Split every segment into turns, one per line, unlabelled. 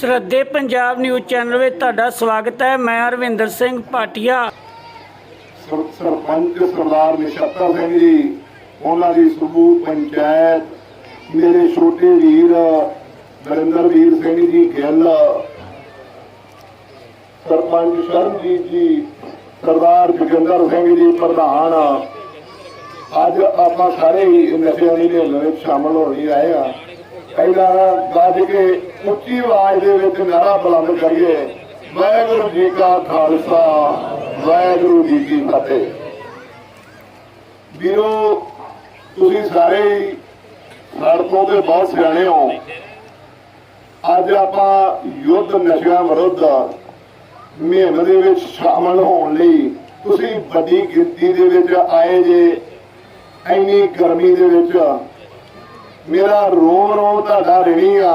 ਸਰਦੇ Punjab news channel ਵਿੱਚ ਤੁਹਾਡਾ ਸਵਾਗਤ ਹੈ। ਮੈਂ ਅਰਵਿੰਦਰ ਸਿੰਘ ਭਾਟੀਆ।
ਸਰ- ਸਰਪੰਚ ਸਰਦਾਰ ਨਿਸ਼ਾਤਾ ਸਿੰਘ ਜੀ, ਉਹਨਾਂ ਦੀ ਸਮੂਹ ਪੰਚਾਇਤ, ਮੇਰੇ ਛੋਟੇ ਵੀਰ ਨਰਿੰਦਰ ਵੀਰ ਸਿੰਘ ਜੀ ਗਿੱਲ, ਸਰਪੰਚ ਸ਼ਰਨਜੀਤ ਜੀ, ਸਰਦਾਰ ਜੋਗਿੰਦਰ ਸਿੰਘ ਜੀ ਪ੍ਰਧਾਨ, ਅੱਜ ਆਪਾਂ ਸਾਰੇ ਹੀ ਨਸ਼ਿਆਂ ਦੀ ਢੇਲ ਵਿੱਚ ਸ਼ਾਮਲ ਹੋ ਨਹੀਂ ਰਹੇ ਆ ਪਹਿਲਾਂ ਗੱਜ ਕੇ ਉੱਚੀ ਆਵਾਜ਼ ਦੇ ਵਿੱਚ ਨਾਰਾ ਬੁਲੰਦ ਕਰੀਏ। ਵਾਹਿਗੁਰੂ ਜੀ ਕਾ ਖਾਲਸਾ, ਵਾਹਿਗੁਰੂ ਜੀ ਕੀ ਫਤਿਹ। ਵੀਰੋ, ਤੁਸੀਂ ਸਾਰੇ ਸੜਕੋਂ ਤੇ ਬਹੁਤ ਸਿਆਣੇ ਹੋ। ਅੱਜ ਆਪਾਂ ਯੁੱਧ ਨਸ਼ਿਆਂ ਵਿਰੁੱਧ ਮੁਹਿੰਮ ਦੇ ਵਿੱਚ ਸ਼ਾਮਲ ਹੋਣ ਲਈ ਤੁਸੀਂ ਵੱਡੀ ਗਿਣਤੀ ਦੇ ਵਿੱਚ ਆਏ ਜੇ। ਇੰਨੀ ਗਰਮੀ ਦੇ ਵਿੱਚ ਮੇਰਾ ਰੋਮ ਰੋਮ ਤੁਹਾਡਾ ਰਣੀ ਆ।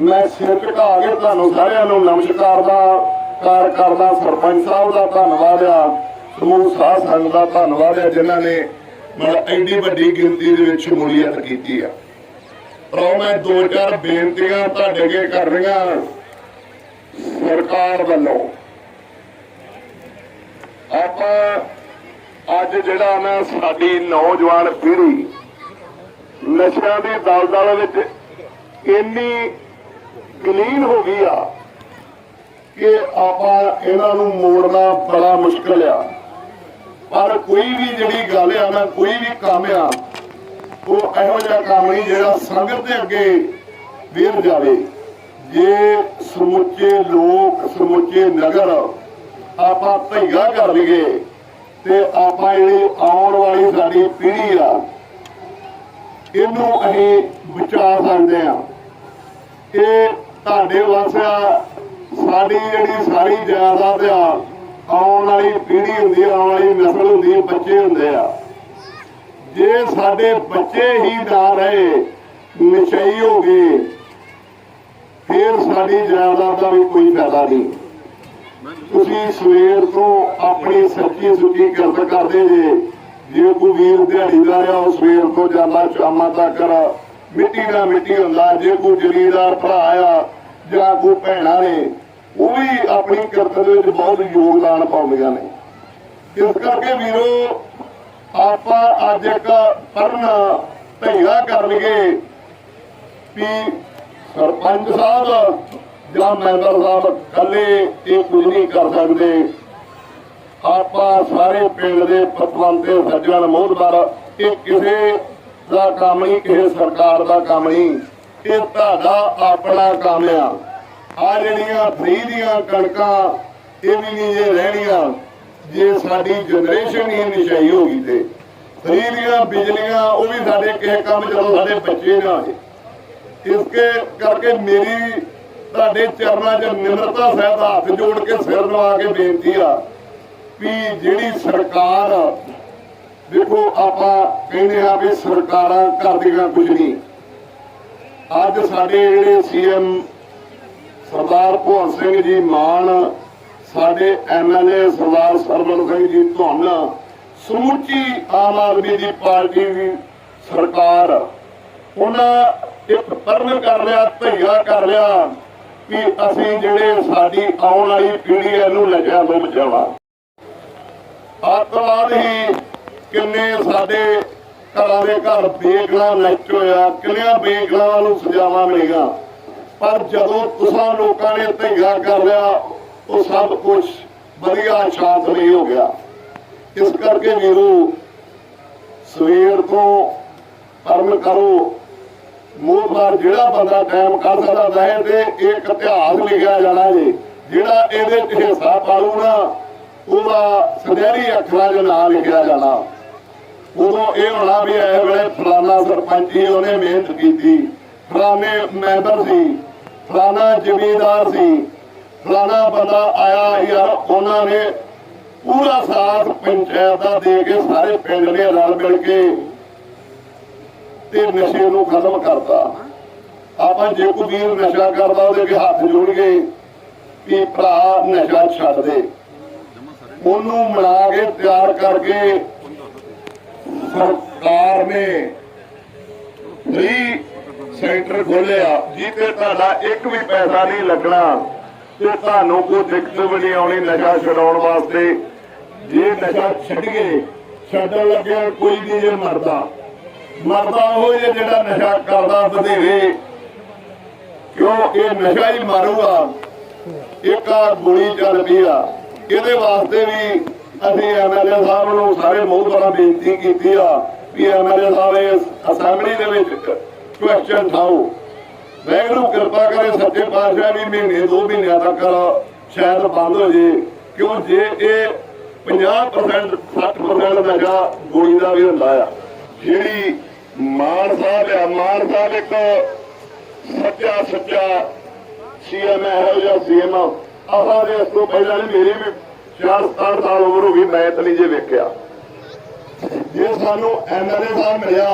ਮੈਂ ਸਿਰ ਝੁਕਾ ਕੇ ਤੁਹਾਨੂੰ ਸਾਰਿਆਂ ਨੂੰ ਨਮਸਕਾਰ ਦਾ, ਕਾਰ ਕਰਦਾ ਸਰਪੰਚ ਸਾਹਿਬ ਦਾ ਧੰਨਵਾਦ ਆ, ਸਮੂਹ ਸਾਧ ਸੰਗਤ ਦਾ ਧੰਨਵਾਦ ਆ, ਜਿਨ੍ਹਾਂ ਨੇ ਮਤਲਬ ਐਡੀ ਵੱਡੀ ਗਿਣਤੀ ਦੇ ਵਿੱਚ ਸ਼ਮੂਲੀਅਤ ਕੀਤੀ ਆ। ਪਰ ਮੈਂ ਦੋ ਚਾਰ ਬੇਨਤੀਆਂ ਤੁਹਾਡੇ ਅੱਗੇ ਕਰ ਰਹੀਆਂ ਸਰਕਾਰ ਵੱਲੋਂ ਆਪਾਂ ਅੱਜ ਜਿਹੜਾ ਨਾ ਸਾਡੀ ਨੌਜਵਾਨ ਪੀੜ੍ਹੀ ਨਸ਼ਿਆਂ ਦੀ ਦਲਦਲ ਵਿੱਚ ਇੰਨੀ ਗਲੀਨ ਹੋ ਗਈ ਆ ਕਿ ਆਪਾਂ ਇਹਨਾਂ ਨੂੰ ਮੋੜਨਾ ਬੜਾ ਮੁਸ਼ਕਲ ਆ। ਪਰ ਕੋਈ ਵੀ ਜਿਹੜੀ ਗੱਲ ਆ ਨਾ, ਕੋਈ ਵੀ ਕੰਮ ਆ, ਉਹ ਇਹੋ ਜਿਹਾ ਕੰਮ ਨਹੀਂ ਜਿਹੜਾ ਸੰਗਤ ਦੇ ਅੱਗੇ ਵੀਰ ਜਾਵੇ। ਜੇ ਸਮੁੱਚੇ ਲੋਕ, ਸਮੁੱਚੇ ਨਗਰ ਆਪਾਂ ਭਈਆ ਕਰ ਲਈਏ ਤੇ ਆਪਾਂ ਜਿਹੜੀ ਆਉਣ ਵਾਲੀ ਸਾਡੀ ਪੀੜ੍ਹੀ ਆ, ਇਹਨੂੰ ਅਸੀਂ ਬਚਾ ਸਕਦੇ ਆ। ਇਹ ਤੁਹਾਡੇ ਵਾਸਿਆ ਸਾਡੀ ਜਿਹੜੀ ਸਾਰੀ ਜਾਇਦਾਦ ਆ, ਆਉਣ ਵਾਲੀ ਪੀੜ੍ਹੀ ਹੁੰਦੀ ਆ, ਆਉਣ ਵਾਲੀ ਨਸਲ ਹੁੰਦੀ ਆ, ਬੱਚੇ ਹੁੰਦੇ ਆ। ਜੇ ਸਾਡੇ ਬੱਚੇ ਹੀ ਨਾ ਰਹੇ ਨਸ਼ਈ ਹੋ ਗਏ, ਫਿਰ ਸਾਡੀ ਜਾਇਦਾਦ ਦਾ ਵੀ ਕੋਈ ਫਾਇਦਾ ਨਹੀਂ। ਤੁਸੀਂ ਸਵੇਰ ਤੋਂ ਆਪਣੀ ਸੱਚੀ ਸੁੱਚੀ ਕਿਰਤ ਕਰਦੇ ਜੇ। ਜੇ ਕੋਈ ਵੀਰ ਦਿਹਾੜੀਦਾਰ ਆ ਉਹ ਸਵੇਰ ਤੋਂ ਜਾਂਦਾ ਸ਼ਾਮਾਂ ਤੱਕ। ਮਿੱਟੀ ਨਾਲ ਮਿੱਟੀ ਹੁੰਦਾ। ਜੇ ਕੋਈ ਜਰੀਦਾਰ ਭਰਾ ਆ ਜਾਂ ਕੋਈ ਭੈਣਾਂ ਨੇ, ਉਹ ਵੀ ਆਪਣੀ ਕਿਰਤ ਦੇ ਵਿੱਚ ਬਹੁਤ ਯੋਗਦਾਨ ਪਾਉਂਦੀਆਂ ਨੇ। ਇਸ ਕਰਕੇ ਵੀਰੋ, ਆਪਾਂ ਅੱਜ ਇੱਕ ਪਰਨ ਧਈਆ ਕਰ ਲਈਏ ਵੀ ਸਰਪੰਚ ਸਾਹਿਬ ਜਾਂ ਮੈਂਬਰ ਸਾਹਿਬ ਕੱਲੇ ਇਹ ਕੁਝ ਨਹੀਂ ਕਰ ਸਕਦੇ। ਆਪਾਂ ਸਾਰੇ ਪਿੰਡ ਦੇ ਪਤਵੰਤੇ ਸੱਜਣ ਮੋਹਤਬਾਰ ਇਹ ਕਿਸੇ ਦਾ ਕੰਮ ਨਹੀਂ, ਕਿਸੇ ਸਰਕਾਰ ਦਾ ਕੰਮ ਨਹੀਂ। ਇਹ ਤੁਹਾਡਾ ਆਪਣਾ ਕੰਮ ਆ। ਆ ਜਿਹੜੀਆਂ ਫ੍ਰੀ ਦੀਆਂ ਕਣਕਾਂ, ਇਹ ਵੀ ਨਹੀਂ ਜੇ ਰਹਿਣੀਆਂ, ਜੇ ਸਾਡੀ ਜਨਰੇਸ਼ਨ ਹੀ ਨਿਸ਼ਾਈ ਹੋ ਗਈ ਤੇ। ਫਰੀ ਦੀਆਂ ਬਿਜਲੀਆਂ, ਉਹ ਵੀ ਸਾਡੇ ਕਿਸੇ ਕੰਮ ਚਲੋ ਸਾਡੇ ਬੱਚੇ ਨਾ ਇਸ ਕਰਕੇ ਮੇਰੀ ਤੁਹਾਡੇ ਚਰਨਾਂ 'ਚ ਨਿਮਰਤਾ ਸਹਿਤ ਹੱਥ ਜੋੜ ਕੇ ਸਿਰ ਨਵਾ ਕੇ ਬੇਨਤੀ ਆ ਵੀ ਜਿਹੜੀ ਸਰਕਾਰ, ਦੇਖੋ ਆਪਾਂ ਕਹਿੰਦੇ ਆ ਵੀ ਸਰਕਾਰਾਂ ਕਰਦੀਆਂ ਕੁਝ ਨਹੀਂ। ਅੱਜ ਸਾਡੇ ਜਿਹੜੇ ਸੀਐਮ ਸਰਦਾਰ ਭਗਵੰਤ ਸਿੰਘ ਜੀ ਮਾਨ, ਸਾਡੇ ਐਮਐਲਏ ਸਰਦਾਰ ਸਰਵਨ ਸਿੰਘ ਜੀ ਧੁੰਨ, ਸਮੁੱਚੀ ਆਮ ਆਦਮੀ ਦੀ ਪਾਰਟੀ ਦੀ ਸਰਕਾਰ, ਉਹਨਾਂ ਇੱਕ ਪਰਨ ਕਰ ਲਿਆ, ਧਈਆ ਕਰ ਲਿਆ। ਕਿ ਅਸੀਂ ਜਿਹੜੇ ਸਾਡੀ ਆਉਣ ਵਾਲੀ ਪੀੜ੍ਹੀ ਇਹਨੂੰ ਨਸ਼ਿਆਂ ਤੋਂ ਬਚਾਉਣਾ ਆਤਵਾਦ ਹੀ ਕਿੰਨੇ ਸਾਡੇ ਘਰਾਂ ਦੇ ਘਰ ਬੇਗਲਾ ਨੱਚ ਹੋਇਆ, ਕਿੰਨਿਆਂ ਬੇਗਲਾਂ ਨੂੰ ਸਜ਼ਾਵਾਂ ਮਿਲੀਆਂ। ਪਰ ਜਦੋਂ ਤੁਸਾਂ ਲੋਕਾਂ ਨੇ ਧਈਆ ਕਰ ਲਿਆ, ਉਹ ਸਭ ਕੁਝ ਵਧੀਆ ਸ਼ਾਂਤ ਨਹੀਂ ਹੋ ਗਿਆ। ਇਸ ਕਰਕੇ ਵੀਰੋ, ਸਵੇਰ ਤੋਂ ਕਰਮ ਕਰੋ ਮੋਹਬਾਰ ਜਿਹੜਾ ਬੰਦਾ ਟਾਈਮ ਕੱਢ ਸਕਦਾ ਰਹੇ ਤੇ ਇੱਕ ਇਤਿਹਾਸ ਲਿਖਿਆ ਜਾਣਾ ਜੀ, ਜਿਹੜਾ ਇਹਦੇ ਚ ਹਿੱਸਾ ਪਾਲੂ ਉਹਦਾ ਸਦੈਰੀ ਅੱਖਰਾਂ 'ਚ ਨਾਂ ਲਿਖਿਆ ਜਾਣਾ। ਉਦੋਂ ਇਹ ਹੋਣਾ ਵੀ ਇਹ ਵੇਲੇ ਫਲਾਣਾ ਸਰਪੰਚ ਸੀ ਉਹਨੇ ਮਿਹਨਤ ਕੀਤੀ। ਫਲਾਣੇ ਮੈਂਬਰ ਸੀ ਫਲਾਣਾ ਜ਼ਮੀਂਦਾਰ ਸੀ। ਫਲਾਣਾ ਬੰਦਾ ਆਇਆ, ਯਾਰ ਉਹਨਾਂ ਨੇ ਪੂਰਾ ਸਾਥ ਪੰਚਾਇਤ ਦਾ ਦੇ ਕੇ ਸਾਰੇ ਪਿੰਡ ਨੇ ਰਲ ਮਿਲ ਕੇ ਤੇ ਨਸ਼ੇ ਨੂੰ ਖਤਮ ਕਰਤਾ। ਆਪਾਂ ਜੇ ਕੋਈ ਵੀਰ ਨਸ਼ਾ ਕਰਦਾ, ਉਹਦੇ ਅੱਗੇ ਹੱਥ ਜੋੜੀਏ ਕਿ ਭਰਾ ਨਸ਼ਾ ਛੱਡ ਦੇ। ਉਹਨੂੰ ਮਿਲਾ ਕੇ ਤਿਆਰ ਕਰਕੇ ਸਰਕਾਰ ਨੇ ਫ੍ਰੀ ਸੈਂਟਰ ਖੋਲਿਆ ਜਿੱਥੇ ਤੁਹਾਡਾ ਇੱਕ ਵੀ ਪੈਸਾ ਨਹੀਂ ਲੱਗਣਾ ਤੇ ਤੁਹਾਨੂੰ ਕੋਈ ਦਿੱਕਤ ਵੀ ਨਹੀਂ ਆਉਣੀ ਨਸ਼ਾ ਛਡਾਉਣ ਵਾਸਤੇ। ਜੇ ਨਸ਼ਾ ਛੱਡੀਏ ਛੱਡਣ ਲੱਗਿਆ ਕੋਈ ਨਹੀਂ ਜੇ ਮਰਦਾ। ਮਰਦਾ ਉਹ ਜਿਹੜਾ ਨਸ਼ਾ ਕਰਦਾ ਵਧੇਰੇ। ਕਿਉਂ? ਇਹ ਨਸ਼ਾ ਹੀ ਮਾਰੂਗਾ ਇੱਕ ਆ ਗੋਲੀ ਚੱਲ ਪਈ ਆ। ਇਹਦੇ ਵਾਸਤੇ ਵੀ ਅਸੀਂ ਐਮਐਲਏ ਸਾਹਿਬ ਨੂੰ ਸਾਰੇ ਮੋਹਤਬਰਾਂ ਬੇਨਤੀ ਕੀਤੀ ਆ ਵੀ ਐਮਐਲਏ ਸਾਹਿਬ ਅਸੈਂਬਲੀ ਦੇ ਵਿੱਚ ਕੁਐਸਚਨ ਠਾਓ ਵੈਗਰੂ ਕਿਰਪਾ ਕਰੇ ਸੱਚੇ ਪਾਤਸ਼ਾਹ ਵੀ ਮਹੀਨੇ, ਦੋ ਮਹੀਨਿਆਂ ਤੱਕ ਸ਼ਾਇਦ ਬੰਦ ਹੋ ਜੇ। ਕਿਉਂ? ਜੇ ਇਹ 50% 60% ਨਸ਼ਾ ਗੋਲੀ ਦਾ ਵੀ ਹੁੰਦਾ ਆ, ਜਿਹੜੀ ਮਾਨ ਸਾਹਿਬ ਆ ਮਾਨ ਸਾਹਿਬ ਇੱਕ ਸੱਚਾ ਸੱਚਾ ਸੀਐਮ ਇਹੋ ਜਿਹਾ ਸੀਐਮ ਆਹਾਂ ਦੇ ਇਸ ਤੋਂ ਪਹਿਲਾਂ ਨੇ ਮੇਰੀ ਵੀ 4 7 ਸਾਲ ਉਮਰ ਹੋ ਗਈ, ਮੈਂ ਤਾਂ ਜੇ ਵੇਖਿਆ। ਜੇ ਸਾਨੂੰ ਐਮਐਲਏ ਸਾਹਿਬ ਮਿਲਿਆ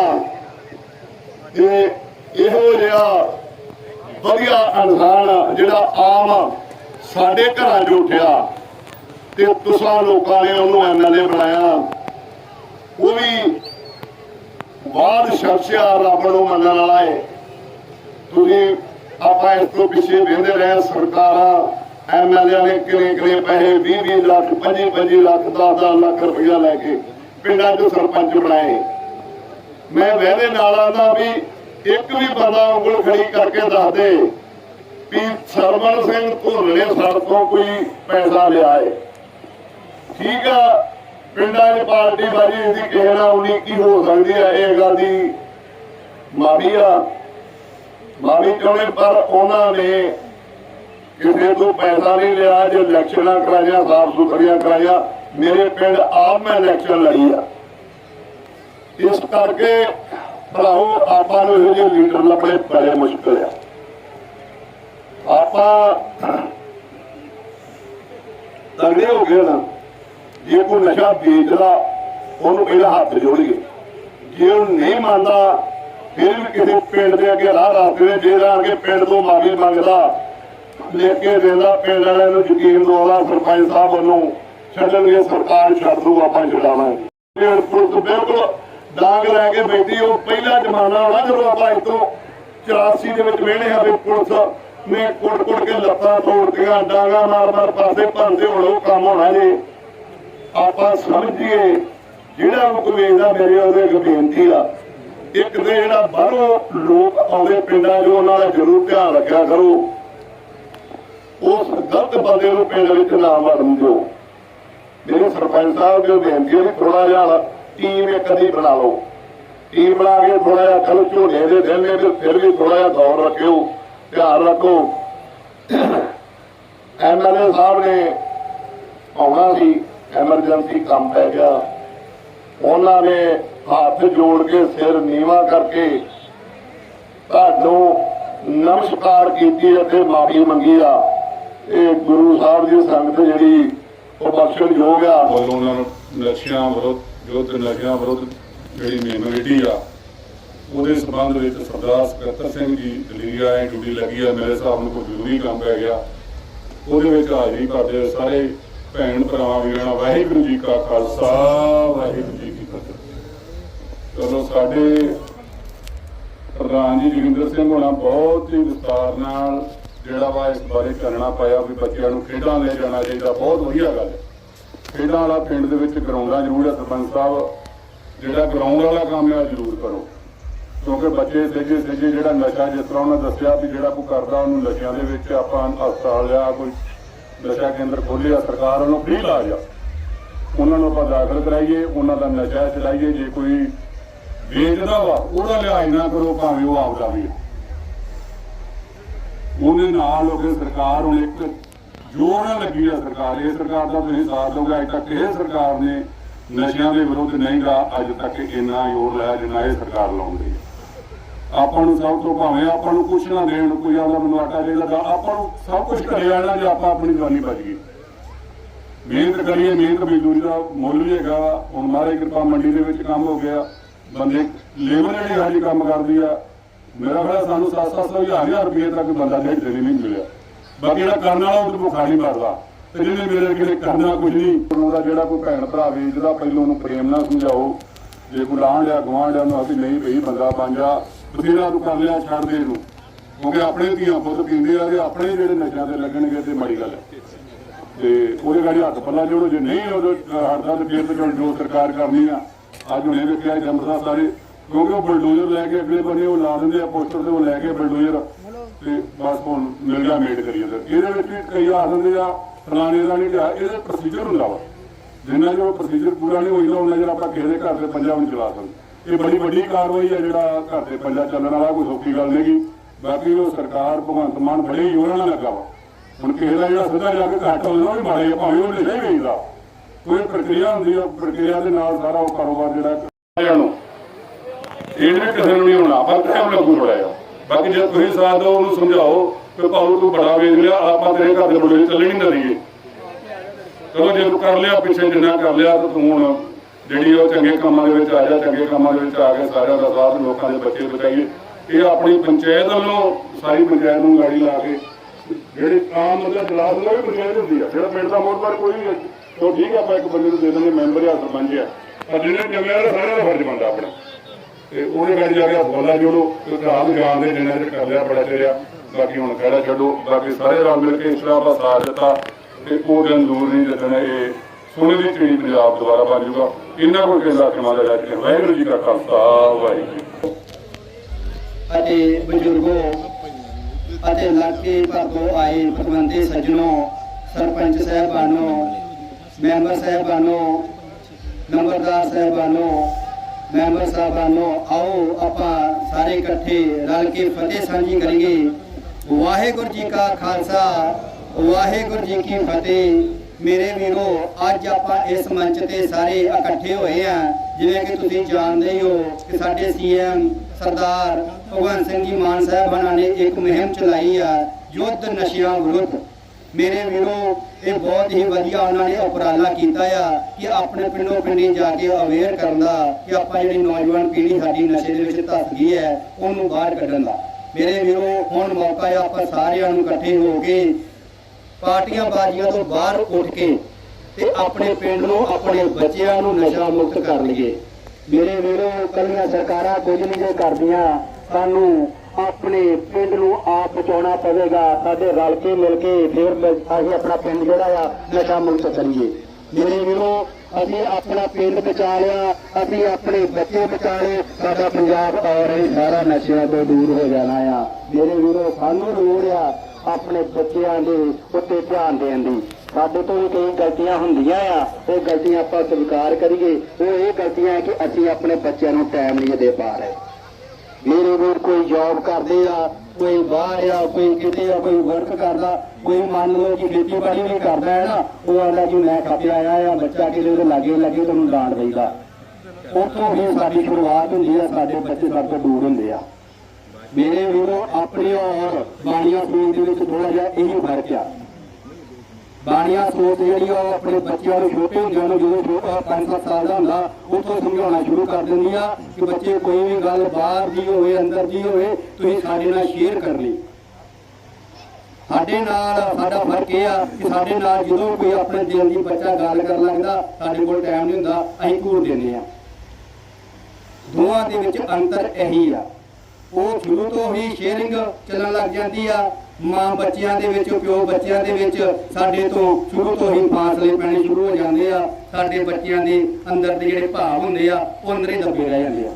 ਤੇ ਇਹੋ ਜਿਹਾ ਵਧੀਆ ਇਨਸਾਨ ਜਿਹੜਾ ਆਮ ਸਾਡੇ ਘਰਾਂ 'ਚ ਉੱਠਿਆ ਤੇ ਤੁਸਾਂ ਲੋਕਾਂ ਨੇ ਉਹਨੂੰ ਐਮਐਲਏ ਬਣਾਇਆ, ਉਹ ਵੀ ਬਾਦ ਸ਼ਖਸਿਆ ਰੱਬ ਨੂੰ ਮੰਨਣ ਵਾਲਾ ਹੈ ਤੁਸੀਂ ਆਪਾਂ ਇਸ ਤੋਂ ਪਿੱਛੇ ਵੇਂਦੇ ਰਹੇ, ਸਰਕਾਰਾਂ ਐਮਐਲਏ ਨੇ ਕਿਲੇ ਕਿਲੇ ਪੈਸੇ 20 20 ਲੱਖ 25 25 ਲੱਖ 10 10 ਲੱਖ ਰੁਪਇਆ ਲੈ ਕੇ ਪਿੰਡਾਂ 'ਚ ਸਰਪੰਚ ਬਣਾਏ। ਮੈਂ ਵਹਿਦੇ ਨਾਲ ਆਂਦਾ ਵੀ ਇੱਕ ਵੀ ਬੰਦਾ ਉਂਗਲ ਖੜੀ ਕਰਕੇ ਦੱਸ ਦੇ ਵੀ ਸਰਵਣ ਸਿੰਘ ਧੁਰ ਨੇ ਸਾਡੇ ਤੋਂ ਕੋਈ ਪੈਸਾ ਲਿਆ ਏ। ਠੀਕ ਆ ਪਿੰਡਾਂ 'ਚ ਪਾਰਟੀ ਬਾਜੀ ਦੀ ਕਹਿਣਾ ਉਨੀ ਕੀ ਹੋ ਸਕਦੀ ਹੈ? ਇਹ ਗੱਲ ਦੀ ਮਾਫੀ ਆ। ਮਾਫੀ ਚਾਹੁੰਦੇ ਪਰ ਉਹਨਾਂ ਨੇ ਕਿਸੇ ਤੋਂ ਪੈਸਾ ਨਹੀਂ ਲਿਆ ਜੇ ਇਲੈਕਸ਼ਨਾਂ ਕਰਾਈਆਂ ਸਾਫ਼ ਸੁਥਰੀਆਂ ਕਰਾਈਆਂ। ਮੇਰੇ ਪਿੰਡ ਆਪ ਮੈਂ ਇਲੈਕਸ਼ਨ ਲੜੀ ਆ। ਇਸ ਕਰਕੇ ਭਰਾਓ ਆਪਾਂ ਨੂੰ ਇਹੋ ਜਿਹੇ ਲੀਡਰ ਲੱਭਣੇ ਬੜੇ ਮੁਸ਼ਕਲ ਆ। ਆਪਾਂ ਤਗੜੇ ਹੋ ਗਏ ਨਾ। ਜੇ ਕੋਈ ਨਸ਼ਾ ਵੇਚਦਾ ਉਹਨੂੰ ਪਹਿਲਾਂ ਹੱਥ ਜੋੜੀਏ। ਜੇ ਉਹ ਨਹੀਂ ਮੰਨਦਾ, ਫਿਰ ਵੀ ਕਿਸੇ ਪਿੰਡ ਦੇ ਅੱਗੇ ਰਾਹ ਰਾਸਤੇ ਦੇ ਜੇ ਰਾਹ ਕੇ ਪਿੰਡ ਤੋਂ ਮਾਫੀ ਮੰਗਦਾ। ਲੈ ਕੇ ਦੇਦਾ ਪਿੰਡ ਵਾਲਿਆਂ ਨੂੰ ਯਕੀਨ ਦਵਾਉਣਾ ਸਰਪੰਚ ਸਾਹਿਬ ਵੱਲੋਂ ਛੱਡਣਗੇ ਸਰਕਾਰ, ਛੱਡ ਦੂ, ਆਪਾਂ ਛਡਾਵਾਂਗੇ। ਪਿੰਡ ਪੁਲਿਸ ਬਿਲਕੁਲ ਡਾਂਗ ਲੈ ਕੇ ਬੈਠੀ, ਉਹ ਪਹਿਲਾ ਜ਼ਮਾਨਾ ਹੋਣਾ ਜਦੋਂ ਆਪਾਂ ਇੱਥੋਂ 84 ਦੇ ਵਿੱਚ ਵੇਹਣੇ ਆ ਵੀ ਪੁਲਿਸ ਨੇ ਕੁੱਟ ਕੁੱਟ ਕੇ ਲੱਤਾਂ ਤੋੜਦੀਆਂ ਡਾਂਗਾ ਮਾਰ ਮਾਰ ਪਾਸੇ ਭੰਦੇ ਹੁਣ ਉਹ ਕੰਮ ਹੋਣਾ ਜੀ। ਆਪਾਂ ਸਮਝੀਏ, ਜਿਹੜਾ ਕੋਈ ਵੇਖਦਾ ਮੇਰੇ ਉਹਦੇ ਅੱਗੇ ਬੇਨਤੀ ਆ। ਇੱਕ ਤੇ ਜਿਹੜਾ ਬਾਹਰੋਂ ਲੋਕ ਆਉਂਦੇ ਪਿੰਡਾਂ 'ਚੋਂ, ਉਹਨਾਂ ਦਾ ਜ਼ਰੂਰ ਧਿਆਨ ਰੱਖਿਆ ਕਰੋ। ਉਸ ਗਲਤ ਬੰਦੇ ਨੂੰ ਪਿੰਡ ਵਿੱਚ ਨਾ ਵੜਨ ਦਿਓ। ਮੇਰੇ ਸਰਪੰਚ ਸਾਹਿਬ ਦੀ ਬੇਨਤੀ ਹੈ ਥੋੜਾ ਜਿਹਾ ਟੀਮ ਇੱਕ ਦੀ ਬਣਾ ਲਓ। ਟੀਮ ਬਣਾ ਕੇ ਥੋੜਾ ਜਿਹਾ ਚਲੋ ਝੋਲੇ ਦੇ ਦਿਨ ਤੇ ਫਿਰ ਵੀ ਥੋੜਾ ਜਿਹਾ ਗੌਰ ਰੱਖਿਓ, ਧਿਆਨ ਰੱਖੋ। ਐਮਐਲਏ ਸਾਹਿਬ ਨੇ ਆਉਣਾ ਸੀ। ਐਮਰਜੈਂਸੀ ਕੰਮ ਪੈ ਗਿਆ। ਉਹਨਾਂ ਨੇ ਹੱਥ ਜੋੜ ਕੇ ਸਿਰ ਨੀਵਾ ਕਰਕੇ ਤੁਹਾਨੂੰ ਨਮਸਕਾਰ ਕੀਤੀ ਅਤੇ ਮਾਫੀ ਮੰਗੀ ਆ। ਇਹ ਗੁਰੂ ਸਾਹਿਬ ਦੀ ਸੰਗਤ ਜਿਹੜੀ ਉਹ ਬਖਸ਼ਣਯੋਗ ਆ।
ਵੱਲੋਂ ਉਹਨਾਂ ਨੂੰ ਨਸ਼ਿਆਂ ਵਿਰੁੱਧ ਵਿਰੁੱਧ ਨਸ਼ਿਆਂ ਵਿਰੁੱਧ ਜਿਹੜੀ ਮੈਮੋਰਿਟੀ ਆ, ਉਹਦੇ ਸੰਬੰਧ ਵਿੱਚ ਸਰਦਾਰ ਸਕੱਤਰ ਸਿੰਘ ਜੀ ਦਲੀਆ ਐ ਡਿਊਟੀ ਲੱਗੀ ਆ। ਮੇਰੇ ਹਿਸਾਬ ਨੂੰ ਕੋਈ ਜ਼ਰੂਰੀ ਕੰਮ ਪੈ ਗਿਆ। ਉਹਦੇ ਵਿੱਚ ਹਾਜ਼ਰੀ ਭਰਦੇ ਹੋਏ ਸਾਰੇ ਭੈਣ ਭਰਾਵਾਂ ਵੀਰਾਂ ਨੂੰ ਵਾਹਿਗੁਰੂ ਜੀ ਕਾ ਖਾਲਸਾ, ਵਾਹਿਗੁਰੂ ਜੀ ਕੀ ਫਤਿਹ। ਚਲੋ ਸਾਡੇ ਪ੍ਰਧਾਨ ਜੀ ਜੋਗਿੰਦਰ ਸਿੰਘ ਹੋਣਾ ਬਹੁਤ ਹੀ ਵਿਸਤਾਰ ਨਾਲ ਜਿਹੜਾ ਵਾ ਇਸ ਬਾਰੇ ਕਰਨਾ ਪਾਇਆ ਵੀ ਬੱਚਿਆਂ ਨੂੰ ਖੇਡਾਂ ਲੈ ਜਾਣਾ ਚਾਹੀਦਾ, ਬਹੁਤ ਵਧੀਆ ਗੱਲ ਹੈ। ਖੇਡਾਂ ਵਾਲਾ ਪਿੰਡ ਦੇ ਵਿੱਚ ਗਰਾਊਂਡਾਂ ਜ਼ਰੂਰ ਹੈ, ਸਰਪੰਚ ਸਾਹਿਬ, ਜਿਹੜਾ ਗਰਾਊਂਡ ਵਾਲਾ ਕੰਮ ਹੈ, ਜ਼ਰੂਰ ਕਰੋ। ਕਿਉਂਕਿ ਬੱਚੇ ਸੱਜੇ ਸੱਜੇ ਜਿਹੜਾ ਨਸ਼ਾ ਜਿਸ ਤਰ੍ਹਾਂ ਉਹਨਾਂ ਦੱਸਿਆ ਵੀ ਜਿਹੜਾ ਕੋਈ ਕਰਦਾ ਉਹਨੂੰ ਨਸ਼ਿਆਂ ਦੇ ਵਿੱਚ ਆਪਾਂ ਹਸਪਤਾਲ ਜਾਂ ਕੋਈ ਨਸ਼ਾ ਕੇਂਦਰ ਖੋਲਿਆ ਸਰਕਾਰ ਵੱਲੋਂ ਫ੍ਰੀ ਇਲਾਜ ਆ ਉਹਨਾਂ ਨੂੰ ਆਪਾਂ ਦਾਖਲ ਕਰਾਈਏ, ਉਹਨਾਂ ਦਾ ਨਸ਼ਾ ਚਲਾਈਏ ਜੇ ਕੋਈ ਵੇਚਦਾ ਵਾ, ਉਹਦਾ ਲਿਹਾਜ਼ ਨਾ ਕਰੋ, ਭਾਵੇਂ ਉਹ ਆਪਦਾ ਵੀ ਆ। ਉਹਦੇ ਨਾਲ ਹੋ ਕੇ ਸਰਕਾਰ ਹੁਣ ਇੱਕ ਜੋਰ ਨਾਲ ਲੱਗੀ ਆ ਸਰਕਾਰ, ਇਹ ਸਰਕਾਰ ਦਾ ਤੁਸੀਂ ਸਾਥ ਦੋਗੇ ਅੱਜ ਤੱਕ ਇਹ ਸਰਕਾਰ ਨੇ ਨਸ਼ਿਆਂ ਦੇ ਵਿਰੁੱਧ ਨਹੀਂ ਗਾ, ਅੱਜ ਤੱਕ ਇੰਨਾ ਜ਼ੋਰ ਲਾਇਆ ਜਿੰਨਾ ਇਹ ਸਰਕਾਰ ਲਾਉਂਦੀ ਹੈ ਆਪਾਂ ਨੂੰ ਸਭ ਤੋਂ ਭਾਵੇਂ ਆਪਾਂ ਨੂੰ ਕੁਛ ਨਾ ਦੇਣ, ਕੋਈ ਆਉਂਦਾ ਮੈਨੂੰ ਆਟਾ ਦੇ ਲੱਗਾ, ਆਪਾਂ ਨੂੰ ਸਭ ਕੁਝ ਘਰੇ ਆਣਾ ਜੇ ਆਪਾਂ ਆਪਣੀ ਜਵਾਨੀ ਬਚ ਗਈ। ਮਿਹਨਤ ਕਰੀਏ, ਮਿਹਨਤ ਮਜ਼ਦੂਰੀ ਦਾ ਮੁੱਲ ਵੀ ਹੈਗਾ। ਹੁਣ ਮਾਰੇ ਕਿਰਪਾ ਮੰਡੀ ਦੇ ਵਿੱਚ ਕੰਮ ਹੋ ਗਿਆ। ਬੰਦੇ ਲੇਬਰ ਜਿਹੜੀ ਹਾਜੀ ਕੰਮ ਕਰਦੀ ਆ। ਮੇਰਾ ਖਿਆਲ ਸਾਨੂੰ 7-700 ਹਜ਼ਾਰ ਰੁਪਏ ਤੱਕ ਬੰਦਾ ਡੇਢ ਦਿਨ ਹੀ ਨਹੀਂ ਮਿਲਿਆ। ਬਾਕੀ ਜਿਹੜਾ ਕਰਨ ਵਾਲਾ ਉਹ ਭੁੱਖਾ ਨਹੀਂ ਮਰਦਾ। ਤੇ ਜਿਹਨੇ ਮੇਰੇ ਕਿਤੇ ਕਰਨਾ ਕੁਝ ਨਹੀਂ ਉਹਦਾ ਜਿਹੜਾ ਕੋਈ ਭੈਣ ਭਰਾ ਵੀ ਵੇਚਦਾ, ਪਹਿਲਾਂ ਉਹਨੂੰ ਪ੍ਰੇਮ ਨਾਲ ਸਮਝਾਓ। ਜੇ ਕੋਈ ਲਾਣ ਲਿਆ ਗਵਾਂਢ ਲਿਆ ਉਹਨੂੰ ਅਸੀਂ ਨਹੀਂ ਭਈ ਬੰਦਾ ਬਣ ਜਾ। ਬਥੇਰਾ ਤੂੰ ਕਰ ਲਿਆ ਛੱਡ ਦੇ ਇਹਨੂੰ ਕਿਉਂਕਿ ਆਪਣੇ ਧੀਆਂ ਪੁੱਤ ਪੀਂਦੇ ਆ ਤੇ ਆਪਣੇ ਜਿਹੜੇ ਨਸ਼ਿਆਂ ਤੇ ਲੱਗਣਗੇ ਤੇ ਮਾੜੀ ਗੱਲ ਹੈ ਤੇ ਉਹਦੇ ਗਾੜੀ ਹੱਥ ਪੱਲਾ ਜੋੜੋ, ਜੇ ਨਹੀਂ ਉਦੋਂ ਹਟਦਾ ਤੇ ਫਿਰ ਤੇ ਜੋ- ਸਰਕਾਰ ਕਰਨੀ ਆ। ਅੱਜ ਹੁਣੇ ਵੇਖਿਆ ਜਮਸਾ ਸਾਰੇ। ਕਿਉਂਕਿ ਉਹ ਬਲਡੋਜ਼ਰ ਲੈ ਕੇ ਅਗਲੇ ਬੰਨੇ ਉਹ ਲਾ ਦਿੰਦੇ ਆ ਪੋਸਟਰ ਤੇ ਉਹ ਲੈ ਕੇ ਬਲਡੋਜ਼ਰ। ਤੇ ਬਸ ਹੁਣ ਮਿਲ ਜਾ ਮੇਡ ਕਰੀ ਜਾਂਦੇ। ਇਹਦੇ ਵਿੱਚ ਵੀ ਕਈ ਆ ਦਿੰਦੇ ਆ, ਫਲਾਣੇ ਦਾ ਨਹੀਂ ਲਿਆ ਇਹਦਾ ਪ੍ਰੋਸੀਜਰ ਹੁੰਦਾ ਵਾ। ਜਿੰਨਾ ਜੋ ਪ੍ਰੋਸੀਜਰ ਪੂਰਾ ਨਹੀਂ ਹੋਈਦਾ ਉਹਨਾਂ ਜਿਹੜਾ ਆਪਾਂ ਕਿਸੇ ਦੇ ਘਰ ਦੇ ਪੰਜਾਬ ਨੂੰ ਚਲਾ ਸਕਦੇ। ਇਹ ਬੜੀ ਵੱਡੀ ਕਾਰਵਾਈ ਹੈ ਜਿਹੜਾ ਘਰ ਦੇ ਪੰਜਾ ਚੱਲਣ ਵਾਲਾ, ਕੋਈ ਸੌਖੀ ਗੱਲ ਨਹੀਂਗੀ ਬਾਕੀ ਉਹ ਸਰਕਾਰ, ਭਗਵੰਤ ਮਾਨ ਬੜੇ ਯੋਰਾਂ ਨਾਲ ਲੱਗਾ ਵਾ ਹੁਣ ਕਿਸੇ ਦਾ ਜਿਹੜਾ ਸਿੱਧਾ ਜਾ ਕੇ ਘੱਟ ਹੁੰਦਾ ਉਹ ਵੀ ਭਾਵੇਂ ਉਹ ਨਹੀਂ ਵੇਚਦਾ ਕੋਈ ਪ੍ਰਕਿਰਿਆ ਹੁੰਦੀ ਆ, ਪ੍ਰਕਿਰਿਆ ਦੇ ਨਾਲ ਸਾਰਾ ਉਹ ਕਾਰੋਬਾਰ ਜਿਹੜਾ ਸਾਰਿਆਂ ਨੂੰ ਇਹਨੇ ਕਿਸੇ ਨੂੰ ਨਹੀਂ ਹੋਣਾ ਪਰ ਟਾਈਮ ਲੱਗੂ ਥੋੜਾ ਜਿਹਾ। ਬਾਕੀ ਜੇ ਤੁਸੀਂ ਸਾਥ ਦਿਓ, ਉਹਨੂੰ ਸਮਝਾਓ ਕਿ ਭਾਉ ਤੂੰ ਬੜਾ ਵੇਚ ਲਿਆ, ਆਪਾਂ ਤੇਰੇ ਘਰ ਦੇ ਮੁੰਡੇ ਨੂੰ ਚੱਲਣ ਹੀ ਨਾ ਦਈਏ ਚਲੋ, ਜੇ ਤੂੰ ਕਰ ਲਿਆ, ਪਿੱਛੇ ਜਿੰਨਾ ਕਰ ਲਿਆ, ਤਾਂ ਤੂੰ ਹੁਣ ਜਿਹੜੀ ਉਹ ਚੰਗੇ ਕੰਮਾਂ ਦੇ ਵਿੱਚ ਆ ਜਾ ਚੰਗੇ ਕੰਮਾਂ ਦੇ ਵਿੱਚ ਆ ਕੇ ਸਾਰਿਆਂ ਦਾ ਸਾਥ ਲੋਕਾਂ ਦੇ ਬੱਚੇ ਬਚਾਈਏ। ਇਹ ਆਪਣੀ ਪੰਚਾਇਤ ਵੱਲੋਂ ਸਾਰੀ ਪੰਚਾਇਤ ਨੂੰ ਗਾੜੀ ਲਾ ਕੇ ਜਿਹੜੇ ਆਮ ਮਤਲਬ ਜਲਾਸ ਨੂੰ ਵੀ ਪੰਚਾਇਤ ਹੁੰਦੀ ਆ। ਜਿਹੜਾ ਪਿੰਡ ਦਾ ਮੋਹਤਬਰ ਕੋਈ ਵੀ ਤਾਂ ਠੀਕ ਆ ਆਪਾਂ ਇੱਕ ਬੰਦੇ ਨੂੰ ਦੇ ਦਿੰਦੇ ਮੈਂਬਰ ਆ ਸਰਪੰਚ ਆ। ਪਰ ਜਿਹੜੇ ਜੰਮਿਆ ਦਾ ਸਾਰਿਆਂ ਦਾ ਫਰਜ਼ ਬਣਦਾ ਆਪਣਾ। ਤੇ ਉਹਨੇ ਗੱਲ ਜਾ ਕੇ ਬੋਲਾ ਜੋੜੋ ਤੇ ਰਾਤ ਜਾਣਦੇ ਜਿੰਨਾ ਚਿਰ ਕਰ ਲਿਆ ਬੜਾ ਚਿਰਿਆ ਬਾਕੀ ਹੁਣ ਕਿਹੜਾ ਛੱਡੋ ਬਾਕੀ ਸਾਰੇ ਰਲ ਮਿਲ ਕੇ ਇਸਲਾਮ ਦਾ ਸਾਥ ਦਿੱਤਾ। ਤੇ ਉਹ ਦਿਨ ਦੂਰ ਨਹੀਂ ਜਿੱਦਣ ਇਹ ਸੋਨੇ ਦੀ ਚਿੜੀ ਪੰਜਾਬ ਦੁਬਾਰਾ ਬਣ ਜਾਊਗਾ ਇਹਨਾਂ ਕੋਲ ਕਹਿੰਦਾ ਕਿ ਮਾਦਾ ਜਾ ਕੇ ਵਾਹਿਗੁਰੂ ਜੀ ਕਾ ਖਾਲਸਾ, ਵਾਹਿਗੁਰੂ
ਅਤੇ ਬਜ਼ੁਰਗੋ ਅਤੇ ਇਲਾਕੇ ਭਰ ਆਏ ਪਤਵੰਤੇ ਸੱਜਣੋ, ਸਰਪੰਚ ਸਾਹਿਬਾਨੋ, ਮੈਂਬਰ ਸਾਹਿਬਾਨੋ, ਨੰਬਰਦਾਰ ਸਾਹਿਬਾਨੋ, ਮੈਂਬਰ ਸਾਹਿਬਾਨੋ, ਆਓ ਆਪਾਂ ਸਾਰੇ ਇਕੱਠੇ ਰਲ ਕੇ ਫਤਿਹ ਸਾਂਝੀ ਕਰੀਏ। ਵਾਹਿਗੁਰੂ ਜੀ ਕਾ ਖਾਲਸਾ, ਵਾਹਿਗੁਰੂ ਜੀ ਕੀ ਫਤਿਹ। ਮੇਰੇ ਵੀਰੋ, ਅੱਜ ਆਪਾਂ ਇਸ ਮੰਚ ਤੇ ਸਾਰੇ ਇਕੱਠੇ ਹੋਏ ਆ ਜਿਵੇਂ ਕਿ ਤੁਸੀਂ ਜਾਣਦੇ ਹੋ ਕਿ ਸਾਡੇ ਸੀਐਮ ਸਰਦਾਰ ਭਗਵੰਤ ਸਿੰਘ ਜੀ ਮਾਨ ਸਾਹਿਬਾਨਾਂ ਨੇ ਇੱਕ ਮੁਹਿੰਮ ਚਲਾਈ ਆ, ਯੁੱਧ ਨਸ਼ਿਆਂ ਵਿਰੁੱਧ। ਮੇਰੇ ਵੀਰੋ, ਇਹ ਬਹੁਤ ਹੀ ਵਧੀਆ ਉਹਨਾਂ ਨੇ ਉਪਰਾਲਾ ਕੀਤਾ ਆ ਕਿ ਆਪਣੇ ਪਿੰਡੋਂ ਪਿੰਡੀ ਜਾ ਕੇ ਅਵੇਅਰ ਕਰਨ ਦਾ ਕਿ ਆਪਾਂ ਜਿਹੜੀ ਨੌਜਵਾਨ ਪੀੜ੍ਹੀ ਸਾਡੀ ਨਸ਼ੇ ਦੇ ਵਿੱਚ ਧੱਸ ਗਈ ਹੈ, ਉਹਨੂੰ ਬਾਹਰ ਕੱਢਣ ਦਾ। ਮੇਰੇ ਵੀਰੋ, ਹੁਣ ਮੌਕਾ ਆ, ਆਪਾਂ ਸਾਰਿਆਂ ਨੂੰ ਇਕੱਠੇ ਹੋ ਕੇ ਪਾਰਟੀਆਂ ਬਾਜ਼ੀਆਂ ਤੋਂ ਬਾਹਰ ਉੱਠ ਕੇ ਤੇ ਆਪਣੇ ਪਿੰਡ ਨੂੰ, ਆਪਣੇ ਬੱਚਿਆਂ ਨੂੰ ਨਸ਼ਾ ਮੁਕਤ ਕਰ ਲਈਏ। ਮੇਰੇ ਵੀਰੋ, ਕੱਲੀਆਂ ਸਰਕਾਰਾਂ ਕੁਝ ਨਹੀਂ ਜੇ ਕਰਦੀਆਂ, ਸਾਨੂੰ ਆਪਣੇ ਪਿੰਡ ਨੂੰ ਆਪ ਬਚਾਉਣਾ ਪਵੇਗਾ, ਸਾਡੇ ਰਲ ਕੇ ਮਿਲ ਕੇ ਫਿਰ ਅਸੀਂ ਆਪਣਾ ਪਿੰਡ ਜਿਹੜਾ ਆ, ਨਸ਼ਾ ਮੁਕਤ ਕਰੀਏ। ਮੇਰੇ ਵੀਰੋ, ਅਸੀਂ ਆਪਣਾ ਪਿੰਡ ਬਚਾ ਲਿਆ, ਅਸੀਂ ਆਪਣੇ ਬੱਚੇ ਬਚਾ ਲਏ, ਸਾਡਾ ਪੰਜਾਬ ਔਰ ਇਹ ਸਾਰਾ ਨਸ਼ਿਆਂ ਤੋਂ ਦੂਰ ਹੋ ਜਾਣਾ ਆ। ਮੇਰੇ ਵੀਰੋ, ਸਾਨੂੰ ਲੋੜ ਆ ਆਪਣੇ ਬੱਚਿਆਂ ਦੇ ਉੱਤੇ ਧਿਆਨ ਦੇਣ ਦੀ। ਸਾਡੇ ਤੋਂ ਵੀ ਕਈ ਗਲਤੀਆਂ ਹੁੰਦੀਆਂ ਆ ਉਹ ਗਲਤੀਆਂ ਆਪਾਂ ਸਵੀਕਾਰ ਕਰੀਏ। ਉਹ ਇਹ ਗਲਤੀਆਂ ਹੈ ਕਿ ਅਸੀਂ ਆਪਣੇ ਬੱਚਿਆਂ ਨੂੰ ਟਾਈਮ ਨਹੀਂ ਦੇ ਪਾ ਰਹੇ। ਮੇਰੇ ਕੋਲ ਕੋਈ ਜੌਬ ਕਰਦੇ ਆ, ਕੋਈ ਬਾਹਰ ਆ, ਕੋਈ ਕਿਤੇ ਆ, ਕੋਈ ਵਰਕ ਕਰਦਾ, ਕੋਈ ਮੰਨ ਲਓ ਕਿ ਖੇਤੀਬਾੜੀ ਵੀ ਕਰਦਾ ਹੈ ਨਾ, ਉਹ ਆਂਦਾ ਜੀ ਮੈਂ ਖੱਪੇ ਆਇਆ ਆ, ਬੱਚਾ ਕਿਤੇ ਉਹਦੇ ਲਾਗੇ ਲੱਗੇ ਤੁਹਾਨੂੰ ਡਾਂਟ ਦੇਈਦਾ। ਉੱਥੋਂ ਹੀ ਸਾਡੀ ਸ਼ੁਰੂਆਤ ਹੁੰਦੀ ਆ, ਸਾਡੇ ਬੱਚੇ ਸਭ ਤੋਂ ਦੂਰ ਹੁੰਦੇ ਆ। ਮੇਰੇ ਵੀਰੋ ਆਪਣੀ ਔਰ ਬਾਣੀਆਂ ਸੋਚ ਦੇ ਵਿੱਚ ਥੋੜਾ ਜਿਹਾ ਇਹੀ ਫ਼ਰਕ ਆ। ਬਾਣੀਆਂ ਸੋਚ ਜਿਹੜੀ ਆ ਉਹ ਆਪਣੇ ਬੱਚਿਆਂ ਨੂੰ ਛੋਟੇ ਹੁੰਦਿਆਂ ਨੂੰ ਜਦੋਂ ਛੋਟਾ 5-7 ਸਾਲ ਦਾ ਹੁੰਦਾ ਉਤੋਂ ਸਮਝਾਉਣਾ ਸ਼ੁਰੂ ਕਰ ਦਿੰਦੀ ਆ ਕਿ ਬੱਚੇ ਕੋਈ ਵੀ ਗੱਲ ਬਾਹਰ ਦੀ ਹੋਵੇ, ਅੰਦਰ ਦੀ ਹੋਵੇ, ਤੁਸੀਂ ਸਾਡੇ ਨਾਲ ਸ਼ੇਅਰ ਕਰਨੀ ਸਾਡੇ ਨਾਲ, ਸਾਡਾ ਫ਼ਰਕ ਇਹ ਆ ਕਿ ਸਾਡੇ ਨਾਲ ਜਦੋਂ ਕੋਈ ਆਪਣੇ ਦਿਲ ਦੀ ਬੱਚਾ ਗੱਲ ਕਰਨ ਲੱਗਦਾ, ਸਾਡੇ ਕੋਲ ਟਾਈਮ ਨਹੀਂ ਹੁੰਦਾ, ਅਸੀਂ ਘੂਰ ਦਿੰਦੇ ਆ। ਦੋਵਾਂ ਦੇ ਵਿੱਚ ਅੰਤਰ ਇਹੀ ਆ। ਉਹ ਸ਼ੁਰੂ ਤੋਂ ਹੀ ਸ਼ੇਅਰਿੰਗ ਚੱਲਣ ਲੱਗ ਜਾਂਦੀ ਆ। ਮਾਂ ਬੱਚਿਆਂ ਦੇ ਵਿੱਚ, ਪਿਓ ਬੱਚਿਆਂ ਦੇ ਵਿੱਚ ਸਾਡੇ ਤੋਂ ਸ਼ੁਰੂ ਤੋਂ ਹੀ ਫਾਸਲੇ ਪੈਣੇ ਸ਼ੁਰੂ ਹੋ ਜਾਂਦੇ ਆ। ਸਾਡੇ ਬੱਚਿਆਂ ਦੇ ਅੰਦਰ ਦੇ ਜਿਹੜੇ ਭਾਵ ਹੁੰਦੇ ਆ, ਉਹ ਅੰਦਰੇ ਹੀ ਦੱਬੇ ਰਹਿ ਜਾਂਦੇ ਆ।